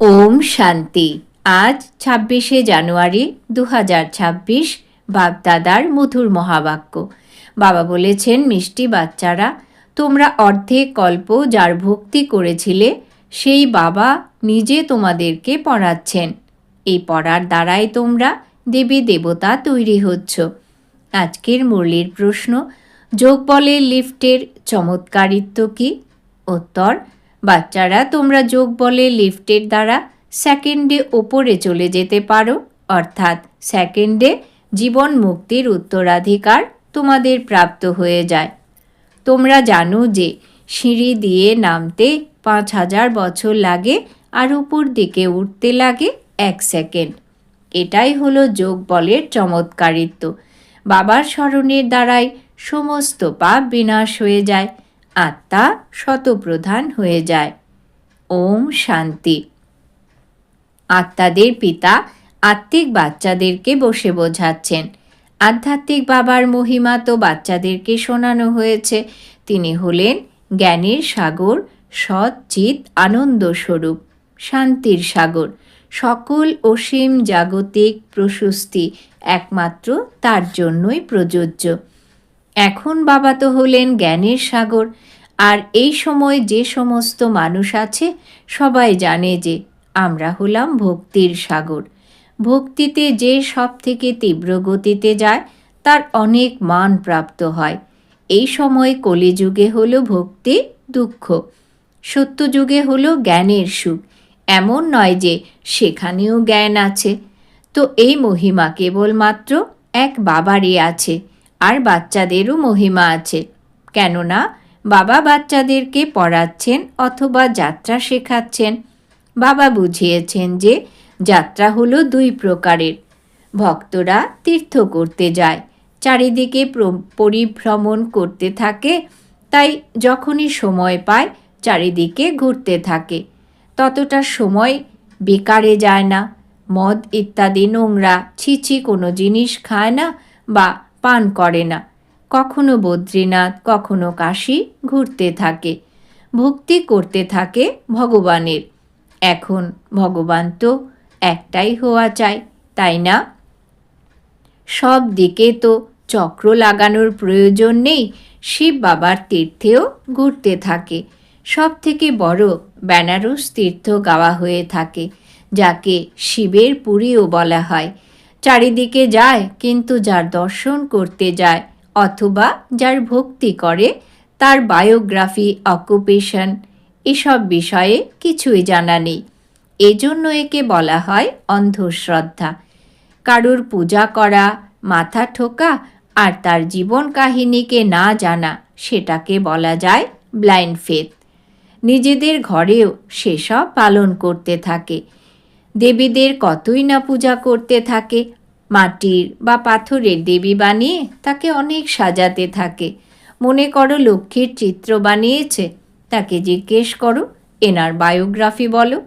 ওম শান্তি। আজ ছাব্বিশে জানুয়ারি দু হাজার ছাব্বিশ বাগদাদার মধুর মহাবাক্য। বাবা বলেছেন, মিষ্টি বাচ্চারা, তোমরা অর্ধেক কল্প যার ভক্তি করেছিলে, সেই বাবা নিজে তোমাদেরকে পড়াচ্ছেন। এই পড়ার দ্বারাই তোমরা দেবী দেবতা তৈরি হচ্ছ। আজকের মুরলির প্রশ্ন যোগ বলের লিফটের চমৎকারিত্ব কি? উত্তর বাচ্চারা তোমরা যোগ বলে লিফটের দ্বারা সেকেন্ডে ওপরে চলে যেতে পারো। অর্থাৎ সেকেন্ডে জীবন মুক্তির উত্তরাধিকার তোমাদের প্রাপ্ত হয়ে যায়। তোমরা জানো যে সিঁড়ি দিয়ে নামতে পাঁচ হাজার বছর লাগে আর উপর দিকে উঠতে লাগে এক সেকেন্ড। এটাই হলো যোগ বলের চমৎকারিত্ব। বাবার স্মরণের দ্বারাই সমস্ত পাপ বিনাশ হয়ে যায়। আত্মা শতপ্রধান হয়ে যায়। ওম শান্তি। আত্মাদের পিতা আত্মিক বাচ্চাদেরকে বসে বোঝাচ্ছেন। আধ্যাত্মিক বাবার মহিমা তো বাচ্চাদেরকে শোনানো হয়েছে। তিনি হলেন জ্ঞানের সাগর, সৎ চিত আনন্দ স্বরূপ, শান্তির সাগর। সকল অসীম জাগতিক প্রশস্তি একমাত্র তার জন্যই প্রযোজ্য। এখন বাবা তো হলেন জ্ঞানের সাগর। আর এই সময় যে সমস্ত মানুষ আছে, সবাই জানে যে আমরা হলাম ভক্তির সাগর। ভক্তিতে যে সব থেকে তীব্র গতিতে যায়, তার অনেক মান প্রাপ্ত হয়। এই সময় কলিযুগে হলো ভক্তি, দুঃখ। সত্যযুগে হলো জ্ঞানের সুখ। এমন নয় যে সেখানেও জ্ঞান আছে। তো এই মহিমা কেবলমাত্র এক বাবারই আছে। আর বাচ্চাদেরও মহিমা আছে। কেননা, বাবা বাচ্চাদেরকে পড়াচ্ছেন অথবা যাত্রা শেখাচ্ছেন। বাবা বুঝিয়েছেন যে যাত্রা হলো দুই প্রকারের। ভক্তরা তীর্থ করতে যায়, চারিদিকে পরিভ্রমণ করতে থাকে, তাই যখনই সময় পায় চারিদিকে ঘুরতে থাকে। ততটা সময় বেকারে যায় না, মদ ইত্যাদি নোংরা, ছিছি কোনো জিনিস খায় না বা পান করে না। কখনো বদ্রীনাথ, কখনো কাশী ঘুরতে থাকে। ভক্তি করতে থাকে ভগবানের। এখন ভগবান তো একটাই হওয়া চাই, তাই না? সব দিকে তো চক্র লাগানোর প্রয়োজন নেই, শিব বাবার তীর্থেও ঘুরতে থাকে। সব থেকে বড় বেনারস তীর্থ গাওয়া হয়ে থাকে, যাকে শিবের পুরীও বলা হয়। চারিদিকে যায়, কিন্তু যার দর্শন করতে যায়, অথবা যার ভক্তি করে, তার বায়োগ্রাফি, অকুপেশন, এসব বিষয়ে কিছুই জানা নেই। এজন্য একে বলা হয় অন্ধশ্রদ্ধা। কারুর পূজা করা, মাথা ঠোকা, আর তার জীবন কাহিনীকে না জানা, সেটাকে বলা যায় ব্লাইন্ড ফেথ। নিজেদের ঘরেও সেসব পালন করতে থাকে। দেবীদের কতই না পূজা করতে থাকে। মাটির বা পাথরের দেবী বানিয়ে তাকে অনেক সাজাতে থাকে। মনে করো লক্ষ্মীর চিত্র বানিয়েছে, তাকে জিজ্ঞেস করো, এনার বায়োগ্রাফি বলো।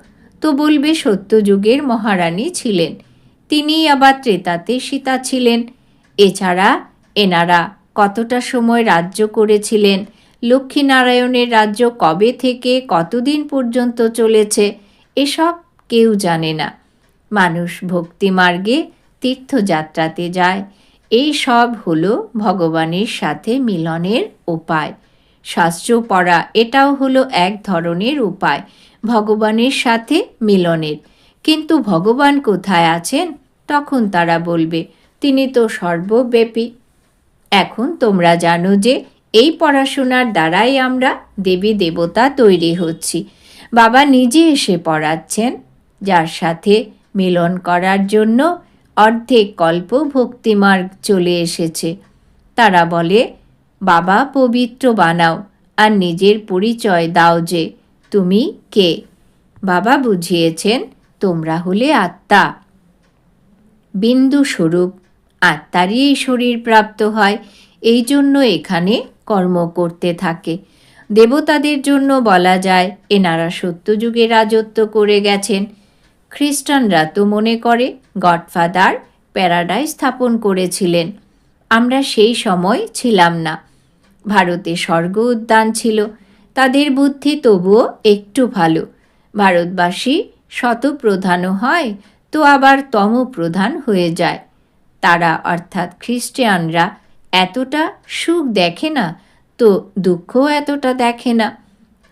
তো বলবে সত্যযুগের মহারানী ছিলেন। তিনি আবার ত্রেতাতে সীতা ছিলেন। এছাড়া এনারা কতটা সময় রাজ্য করেছিলেন, লক্ষ্মীনারায়ণের রাজ্য কবে থেকে কতদিন পর্যন্ত চলেছে, এসব কেউ জানে না। মানুষ ভক্তিমার্গে তীর্থযাত্রাতে যায়। এই সব হলো ভগবানের সাথে মিলনের উপায়। শাস্ত্র পড়া এটাও হলো এক ধরনের উপায়, ভগবানের সাথে মিলনের। কিন্তু ভগবান কোথায় আছেন? তখন তারা বলবে, তিনি তো সর্বব্যাপী। এখন তোমরা জানো যে এই পড়াশোনার দ্বারাই আমরা দেবী দেবতা তৈরি হচ্ছি। বাবা নিজে এসে পড়াচ্ছেন। যার সাথে মিলন করার জন্য অর্ধেক কল্প ভক্তিমার্গ চলে এসেছে। তারা বলে, বাবা, পবিত্র বানাও আর নিজের পরিচয় দাও যে তুমি কে। বাবা বুঝিয়েছেন, তোমরা হলে আত্মা। বিন্দু স্বরূপ আত্মারই এই শরীর প্রাপ্ত হয়। এই জন্য এখানে কর্ম করতে থাকে। দেবতাদের জন্য বলা যায়, এনারা সত্যযুগে রাজত্ব করে গেছেন। খ্রিস্টানরা তো মনে করে, গডফাদার প্যারাডাইজ স্থাপন করেছিলেন। আমরা সেই সময় ছিলাম না। ভারতে স্বর্গ উদ্যান ছিল। তাদের বুদ্ধি তবুও একটু ভালো। ভারতবাসী শতপ্রধানও হয় তো আবার তমপ্রধান হয়ে যায়। তারা অর্থাৎ খ্রিস্টিয়ানরা এতটা সুখ দেখে না তো দুঃখও এতটা দেখে না।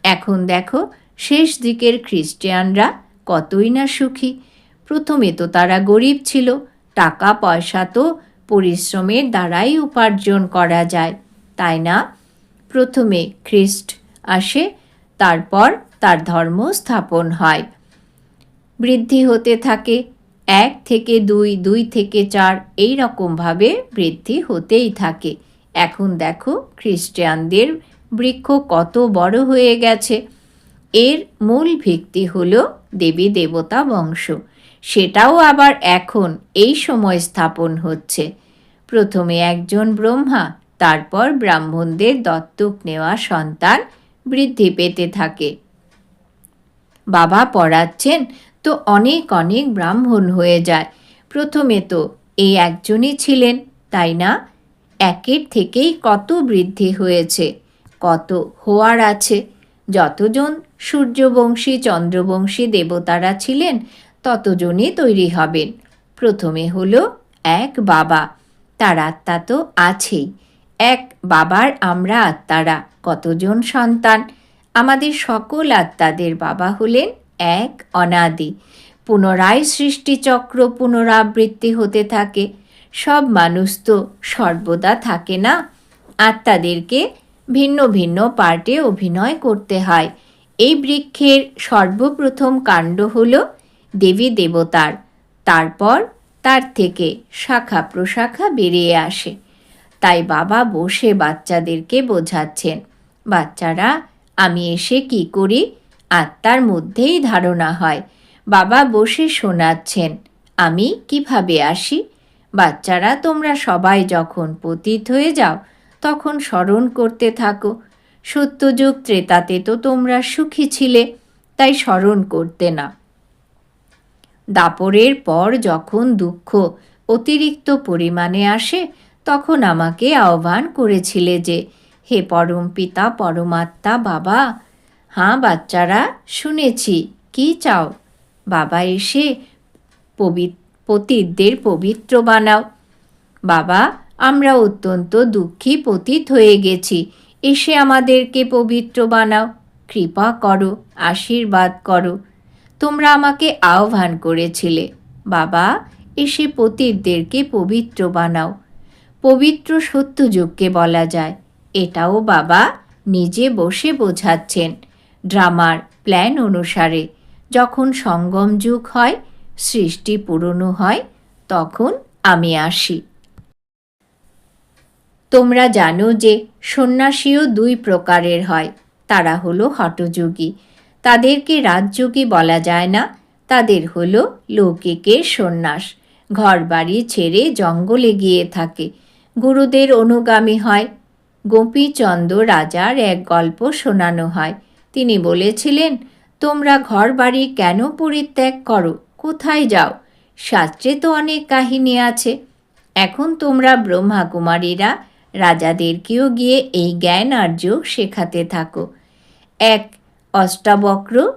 এখন দেখো, শেষ দিকের খ্রিস্টানরা কতই না সুখী। প্রথমে তো তারা গরিব ছিল টাকা পয়সা তো পরিশ্রমের দ্বারাই উপার্জন করা যায়, তাই না? প্রথমে খ্রিস্ট আসে, তারপর তার ধর্ম স্থাপন হয়। বৃদ্ধি হতে থাকে, এক থেকে দুই দুই থেকে চার, এই রকমভাবে বৃদ্ধি হতেই থাকে। এখন দেখো খ্রিস্টানদের বৃক্ষ কত বড় হয়ে গেছে। এর মূল ভিত্তি হল দেবী দেবতা বংশ। সেটাও আবার এখন এই সময় স্থাপন হচ্ছে। প্রথমে একজন ব্রহ্মা, তারপর ব্রাহ্মণদের দত্তক নেওয়া সন্তান বৃদ্ধি পেতে থাকে। বাবা পড়াচ্ছেন তো অনেক অনেক ব্রাহ্মণ হয়ে যায়। প্রথমে তো এই একজনই ছিলেন, তাই না? একের থেকেই কত বৃদ্ধি হয়েছে, কত হওয়ার আছে। যতজন সূর্যবংশী, চন্দ্রবংশী দেবতারা ছিলেন, ততজনই তৈরি হবেন। প্রথমে হলো এক বাবা। তার আত্মা তো আছেই। এক বাবার আমরা আত্মারা, কতজন সন্তান? আমাদের সকল আত্মাদের বাবা হলেন এক অনাদি। পুনরায় সৃষ্টিচক্র পুনরাবৃত্তি হতে থাকে। সব মানুষ তো সর্বদা থাকে না। আত্মাদেরকে ভিন্ন ভিন্ন পার্টে অভিনয় করতে হয়। এই বৃক্ষের সর্বপ্রথম কাণ্ড হল দেবী দেবতার। তারপর তার থেকে শাখা প্রশাখা বেরিয়ে আসে। তাই বাবা বসে বাচ্চাদেরকে বোঝাচ্ছেন, বাচ্চারা, আমি এসে কি করি? আত্মার মধ্যেই ধারণা হয়। বাবা বসে শোনাচ্ছেন, আমি কীভাবে আসি? বাচ্চারা, তোমরা সবাই যখন পতিত হয়ে যাও তখন স্মরণ করতে থাকো। সত্যযুগ ত্রেতাতে তো তোমরা সুখী ছিলে, তাই স্মরণ করতে না। দাপরের পর যখন দুঃখ অতিরিক্ত পরিমাণে আসে, তখন আমাকে আহ্বান করেছিলে যে, হে পরম পিতা, পরমাত্মা, বাবা, হাঁ বাচ্চারা, শুনেছি, কি চাও? বাবা এসে পবিত পতিতদের পবিত্র বানাও। বাবা আমরা অত্যন্ত দুঃখী পতিত হয়ে গেছি। এসে আমাদেরকে পবিত্র বানাও। কৃপা করো, আশীর্বাদ করো। তোমরা আমাকে আহ্বান করেছিলে। বাবা, এসে পতিতদেরকে পবিত্র বানাও। পবিত্র সত্যযুগকে বলা যায়। এটাও বাবা নিজে বসে বোঝাচ্ছেন ড্রামার প্ল্যান অনুসারে। যখন সঙ্গম যুগ হয়, সৃষ্টি পুরনো হয়, তখন আমি আসি। তোমরা জানো যে সন্ন্যাসীও দুই প্রকারের হয়, তারা হলো হটযোগী তাদেরকে রাজযোগী বলা যায় না, তাদের হলো লৌকিকের সন্ন্যাস। ঘর বাড়ি ছেড়ে জঙ্গলে গিয়ে থাকে। গুরুদের অনুগামী হয়। গোপীচন্দ্র রাজার এক গল্প শোনানো হয়। তিনি বলেছিলেন, তোমরা ঘর বাড়ি কেন পরিত্যাগ করো? কোথায় যাও? শাস্ত্রে তো অনেক কাহিনী আছে। এখন তোমরা ব্রহ্মা কুমারীরা রাজাদেরকেও গিয়ে এই জ্ঞান আর্য শেখাতে থাকো। এক, অষ্টাবক্র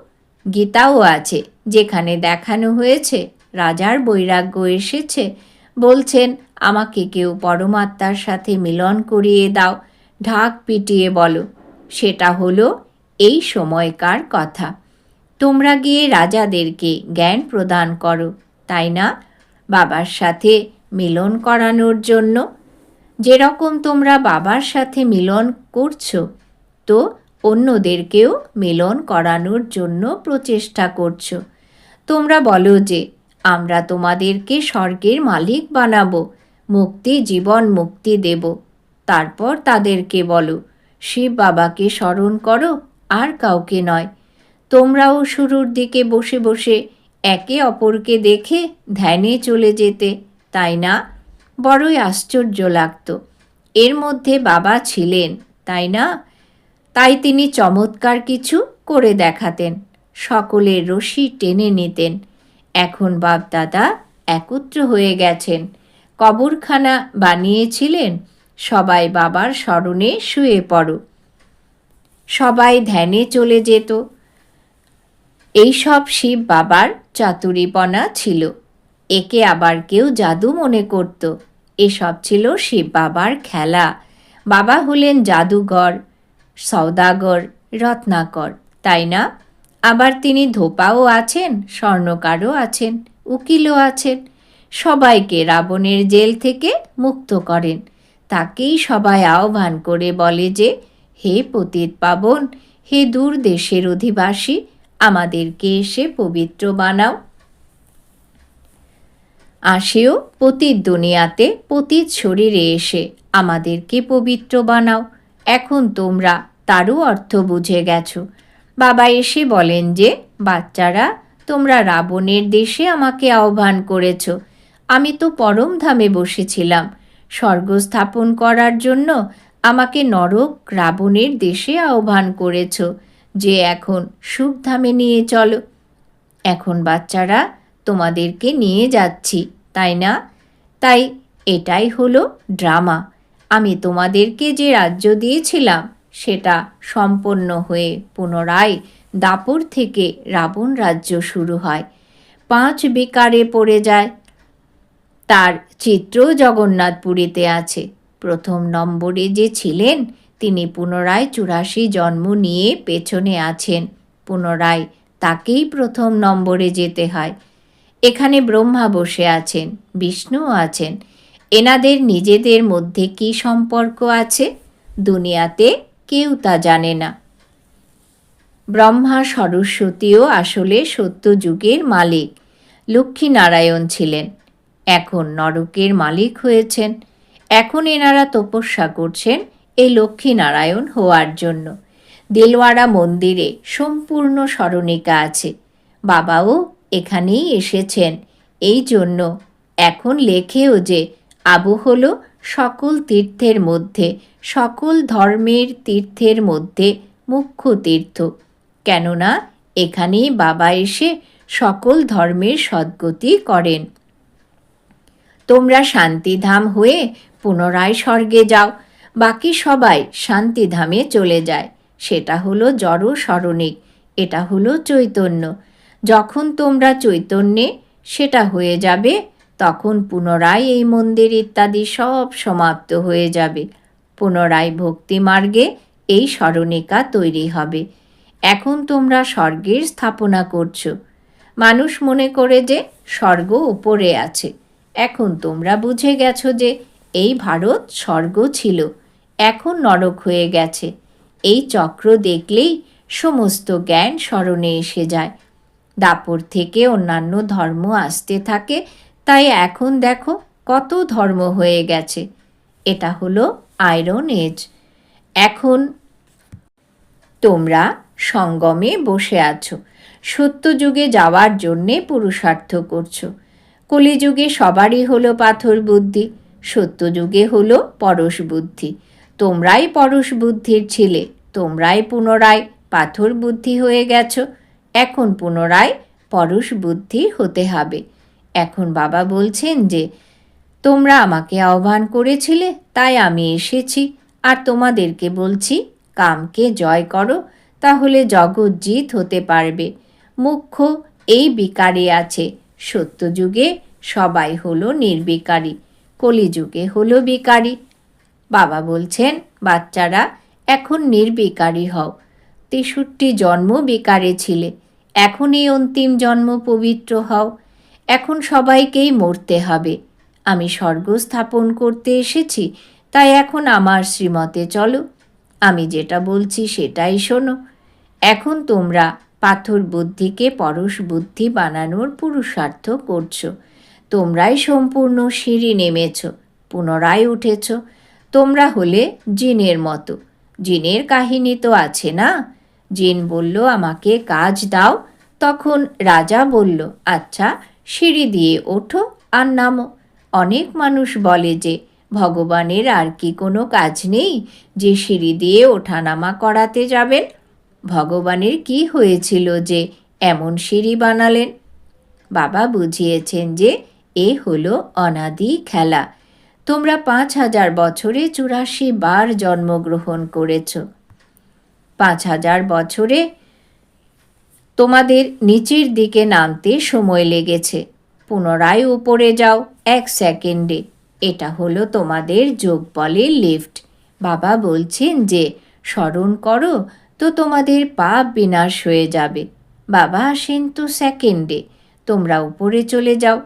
গীতাও আছে, যেখানে দেখানো হয়েছে, রাজার বৈরাগ্য এসেছে। বলছেন, আমাকে কেউ পরমাত্মার সাথে মিলন করিয়ে দাও, ঢাক পিটিয়ে বলো। সেটা হলো এই সময়কার কথা। তোমরা গিয়ে রাজাদেরকে জ্ঞান প্রদান করো, তাই না? বাবার সাথে মিলন করানোর জন্য যেরকম তোমরা বাবার সাথে মিলন করছ, তো অন্যদেরকেও মিলন করানোর জন্য প্রচেষ্টা করছ। তোমরা বলো যে, আমরা তোমাদেরকে স্বর্গের মালিক বানাবো, মুক্তি, জীবন মুক্তি দেব। তারপর তাদেরকে বলো, শিব বাবাকে স্মরণ করো, আর কাউকে নয়। তোমরাও শুরুর দিকে বসে বসে একে অপরকে দেখে ধ্যানে চলে যেতে, তাই না? বড়ই আশ্চর্য লাগত। এর মধ্যে বাবা ছিলেন, তাই না? তাই তিনি চমৎকার কিছু করে দেখাতেন, সকলের রশি টেনে নিতেন। এখন বাপদাদা একত্র হয়ে গেছেন। কবরখানা বানিয়েছিলেন, সবাই বাবার স্মরণে শুয়ে পড়ো। সবাই ধ্যানে চলে যেত। এইসব শিব বাবার চাতুরিপনা ছিল। একে আবার কেউ জাদু মনে করত। এসব ছিল শিব বাবার খেলা। বাবা হলেন জাদুঘর, সওদাগর, রত্নাকর, তাই না? আবার তিনি ধোপাও আছেন, স্বর্ণকারও আছেন, উকিলও আছেন। সবাইকে রাবণের জেল থেকে মুক্ত করেন। তাকেই সবাই আহ্বান করে বলে যে, হে পতিত পাবন, হে দূর দেশের অধিবাসী, আমাদেরকে এসে পবিত্র বানাও। আসেও, প্রতি দুনিয়াতে পতিত শরীরে এসে আমাদেরকে পবিত্র বানাও। এখন তোমরা তারও অর্থ বুঝে গেছো। বাবা এসে বলেন যে, বাচ্চারা, তোমরা রাবণের দেশে আমাকে আহ্বান করেছ। আমি তো পরম ধামে বসেছিলাম। স্বর্গ স্থাপন করার জন্য আমাকে নরক রাবণের দেশে আহ্বান করেছ যে এখন সুখধামে নিয়ে চলো। এখন বাচ্চারা তোমাদেরকে নিয়ে যাচ্ছি, তাই না? তাই এটাই হলো ড্রামা। আমি তোমাদেরকে যে রাজ্য দিয়েছিলাম, সেটা সম্পন্ন হয়ে পুনরায় দাপর থেকে রাবণ রাজ্য শুরু হয়। পাঁচ বেকারে পড়ে যায়। তার চিত্র জগন্নাথপুরীতে আছে। প্রথম নম্বরে যে ছিলেন, তিনি পুনরায় চুরাশি জন্ম নিয়ে পেছনে আছেন। পুনরায় তাকেই প্রথম নম্বরে যেতে হয়। এখানে ব্রহ্মা বসে আছেন বিষ্ণুও আছেন। এনাদের নিজেদের মধ্যে কি সম্পর্ক আছে? দুনিয়াতে কেউ তা জানে না। ব্রহ্মা সরস্বতীও আসলে সত্যযুগের মালিক। লক্ষ্মীনারায়ণ ছিলেন। এখন নরকের মালিক হয়েছেন। এখন এনারা তপস্যা করছেন এই লক্ষ্মীনারায়ণ হওয়ার জন্য। দেলওয়াড়া মন্দিরে সম্পূর্ণ স্মরণিকা আছে। বাবাও এখানেই এসেছেন। এই জন্য এখন লেখেও যে আবু হল সকল তীর্থের মধ্যে, সকল ধর্মের তীর্থের মধ্যে মুখ্য তীর্থ। কেননা এখানেই বাবা এসে সকল ধর্মের সদ্গতি করেন। তোমরা শান্তিধাম হয়ে পুনরায় স্বর্গে যাও, বাকি সবাই শান্তিধামে চলে যায়। সেটা হলো জড় স্মরণিক, এটা হলো চৈতন্য। যখন তোমরা চৈতন্যে সেটা হয়ে যাবে, তখন পুনরায় এই মন্দির ইত্যাদি সব সমাপ্ত হয়ে যাবে। পুনরায় ভক্তি মার্গে এই স্মরণিকা তৈরি হবে। এখন তোমরা স্বর্গের স্থাপনা করছ। মানুষ মনে করে যে স্বর্গ উপরে আছে। এখন তোমরা বুঝে গেছো যে এই ভারত স্বর্গ ছিল। এখন নরক হয়ে গেছে। এই চক্র দেখলেই সমস্ত জ্ঞান স্মরণে এসে যায়। দাপর থেকে অন্যান্য ধর্ম আসতে থাকে। তাই এখন দেখো কত ধর্ম হয়ে গেছে। এটা হলো আয়রন এজ এখন তোমরা সঙ্গমে বসে আছো। সত্যযুগে যাওয়ার জন্যে পুরুষার্থ করছ। কলিযুগে সবারই হলো পাথর বুদ্ধি, সত্যযুগে হলো পরশ বুদ্ধি। তোমরাই পরশ বুদ্ধির ছিলে, তোমরাই পুনরায় পাথর বুদ্ধি হয়ে গেছো। এখন পুনরায় পরশ বুদ্ধি হতে হবে। এখন বাবা বলছেন যে, তোমরা আমাকে আহ্বান করেছিলে, তাই আমি এসেছি। আর তোমাদেরকে বলছি, কামকে জয় করো, তাহলে জগৎ জিত হতে পারবে। মুখ্য, এই বিকারে আছে। সত্যযুগে সবাই হলো নির্বিকারী, কলিযুগে হলো বিকারী। বাবা বলছেন, বাচ্চারা, এখন নির্বিকারী হও। তেষট্টি জন্ম বেকারে ছিলে। এখন এই অন্তিম জন্ম পবিত্র হও। এখন সবাইকেই মরতে হবে। আমি স্বর্গ স্থাপন করতে এসেছি, তাই এখন আমার শ্রীমতে চলো। আমি যেটা বলছি সেটাই শোনো। এখন তোমরা পাথর বুদ্ধিকে পরশ বুদ্ধি বানানোর পুরুষার্থ করছ। তোমরাই সম্পূর্ণ সিঁড়ি নেমেছ, পুনরায় উঠেছ। তোমরা হলে জিনের মতো। জিনের কাহিনী তো আছে না? জিন বলল, আমাকে কাজ দাও। তখন রাজা বলল আচ্ছা সিঁড়ি দিয়ে ওঠো আর নামো। অনেক মানুষ বলে যে, ভগবানের আর কি কোনো কাজ নেই যে সিঁড়ি দিয়ে ওঠানামা করাতে যাবেন? ভগবানের কি হয়েছিল যে এমন সিঁড়ি বানালেন? বাবা বুঝিয়েছেন যে, এ হলো অনাদি খেলা। তোমরা পাঁচ হাজার বছরে চুরাশি বার জন্মগ্রহণ করেছ। পাঁচ হাজার বছরে তোমাদের নিচের দিকে নামতে সময় লেগেছে। পুনরায় উপরে যাও এক সেকেন্ডে। এটা হলো তোমাদের যোগ বলের লিফট। বাবা বলছেন যে, স্মরণ করো তো তোমাদের পাপ বিনাশ হয়ে যাবে। বাবা আসেন তো সেকেন্ডে। তোমরা উপরে চলে যাও।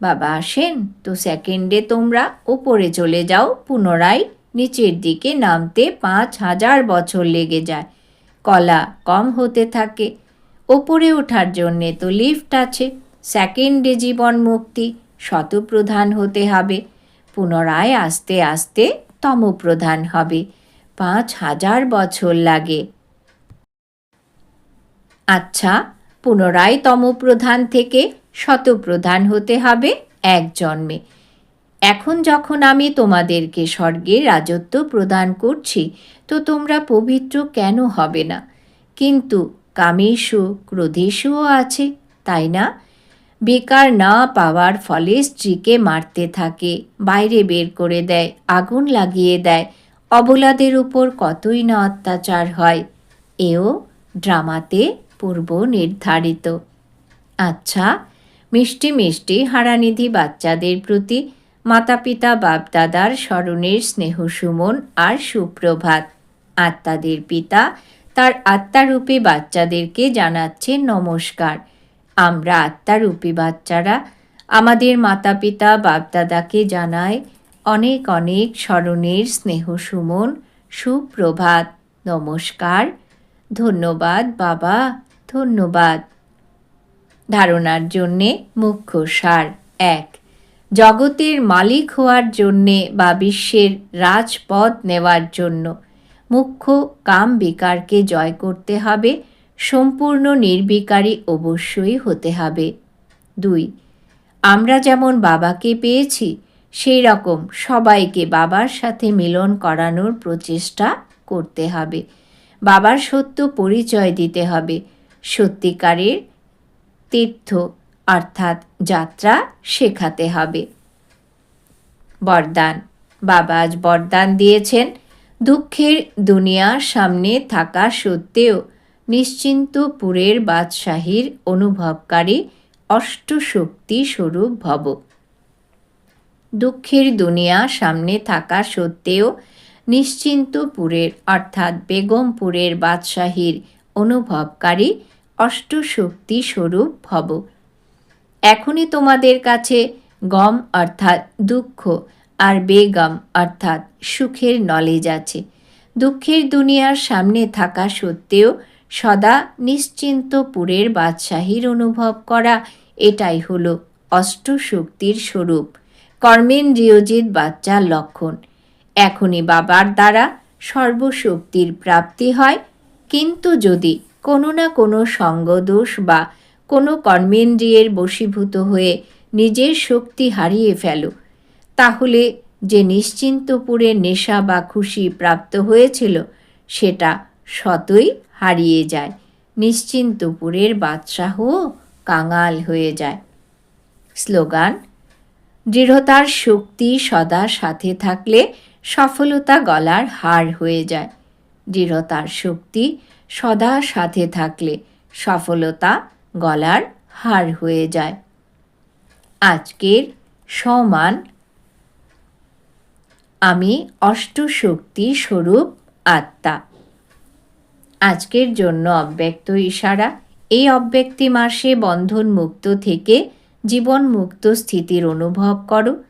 বাবা আসেন তো সেকেন্ডে তোমরা উপরে চলে যাও। পুনরায় নিচের দিকে নামতে পাঁচ হাজার বছর লেগে যায়। কলা কম হতে থাকে। ওপরে ওঠার জন্যে তো লিফট আছে। সেকেন্ডে জীবন মুক্তি, শতপ্রধান হতে হবে। পুনরায় আস্তে আস্তে তমপ্রধান হবে। পাঁচ হাজার বছর লাগে। আচ্ছা পুনরায় তমপ্রধান থেকে শতপ্রধান হতে হবে এক জন্মে। এখন যখন আমি তোমাদেরকে স্বর্গে রাজত্ব প্রদান করছি তো তোমরা পবিত্র কেন হবে না? কিন্তু কামেশু ক্রোধেশুও আছে, তাই না? বেকার না পাওয়ার ফলে স্ত্রীকে মারতে থাকে, বাইরে বের করে দেয়, আগুন লাগিয়ে দেয়, অবলাদের উপর কতই না অত্যাচার হয়। এও ড্রামাতে পূর্ব নির্ধারিত। আচ্ছা মিষ্টি মিষ্টি হারানিধি বাচ্চাদের প্রতি মাতা পিতা বাপদাদার স্মরণের স্নেহ সুমন আর সুপ্রভাত। আত্মাদের পিতা, তার আত্মারূপী বাচ্চাদেরকে জানাচ্ছে নমস্কার। আমরা আত্মারূপী বাচ্চারা, আমাদের মাতা পিতা বাপদাদাকে জানায় অনেক অনেক স্মরণের স্নেহ সুমন, সুপ্রভাত। নমস্কার। ধন্যবাদ, বাবা, ধন্যবাদ। ধারণার জন্যে মুখ্য সার এক। জগতের মালিক হওয়ার জন্যে বা বিশ্বের রাজপথ নেওয়ার জন্য মুখ্য কাম বিকারকে জয় করতে হবে, সম্পূর্ণ নির্বিকারী অবশ্যই হতে হবে। দুই, আমরা যেমন বাবাকে পেয়েছি, সেই রকম সবাইকে বাবার সাথে মিলন করানোর প্রচেষ্টা করতে হবে। বাবার সত্য পরিচয় দিতে হবে, সত্যিকারের তীর্থ অর্থাৎ যাত্রা শেখাতে হবে। বরদান, বাবা আজ বরদান দিয়েছেন। দুঃখের দুনিয়ার সামনে থাকা সত্ত্বেও নিশ্চিন্তপুরের বাদশাহীর অনুভবকারী অষ্টশক্তি স্বরূপ ভব। দুঃখের দুনিয়া সামনে থাকা সত্ত্বেও নিশ্চিন্তপুরের অর্থাৎ বেগমপুরের বাদশাহীর অনুভবকারী অষ্টশক্তি স্বরূপ ভব। এখনই তোমাদের কাছে গম অর্থাৎ দুঃখ আর বেগম, অর্থাৎ সুখের নলেজ আছে। দুঃখের দুনিয়ার সামনে থাকা সত্ত্বেও সদা নিশ্চিন্তপুরের বাদশাহীর অনুভব করা এটাই হলো অষ্টশক্তির স্বরূপ। কর্মেন্দ্রিয়জিৎ বাচ্চার লক্ষণ। এখনই বাবার দ্বারা সর্বশক্তির প্রাপ্তি হয়, কিন্তু যদি কোনো না কোনো সঙ্গদোষ বা কোনো কর্মেন্দ্রিয়ের বশীভূত হয়ে নিজের শক্তি হারিয়ে ফেলো তাহলে যে নিশ্চিন্তপুরের নেশা বা খুশি প্রাপ্ত হয়েছিল, সেটা শতই হারিয়ে যায়। নিশ্চিন্তপুরের বাদশাহ কাঙাল হয়ে যায়। স্লোগান, দৃঢ়তার শক্তি সদা সাথে থাকলে সফলতা গলার হার হয়ে যায়। দৃঢ়তার শক্তি সদা সাথে থাকলে সফলতা গলার হার হয়ে যায়। আজকের সমান আমি অষ্টশক্তি স্বরূপ আত্মা। আজকের জন্য অব্যক্ত ইশারা, এই অব্যক্তি মাসে বন্ধন মুক্ত থেকে জীবন মুক্ত স্থিতির অনুভব করো।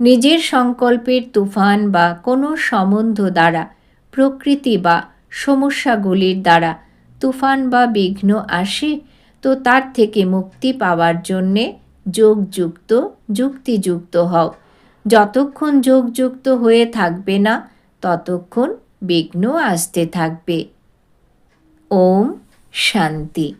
নিজের সংকল্পের তুফান বা কোনো সম্বন্ধ দ্বারা, প্রকৃতি বা সমস্যাগুলির দ্বারা তুফান বা বিঘ্ন আসে, তো তার থেকে মুক্তি পাওয়ার জন্যে যোগযুক্ত, যুক্তিযুক্ত হও। যতক্ষণ যোগযুক্ত হয়ে থাকবে না ততক্ষণ বিঘ্ন আসতে থাকবে। ওম শান্তি।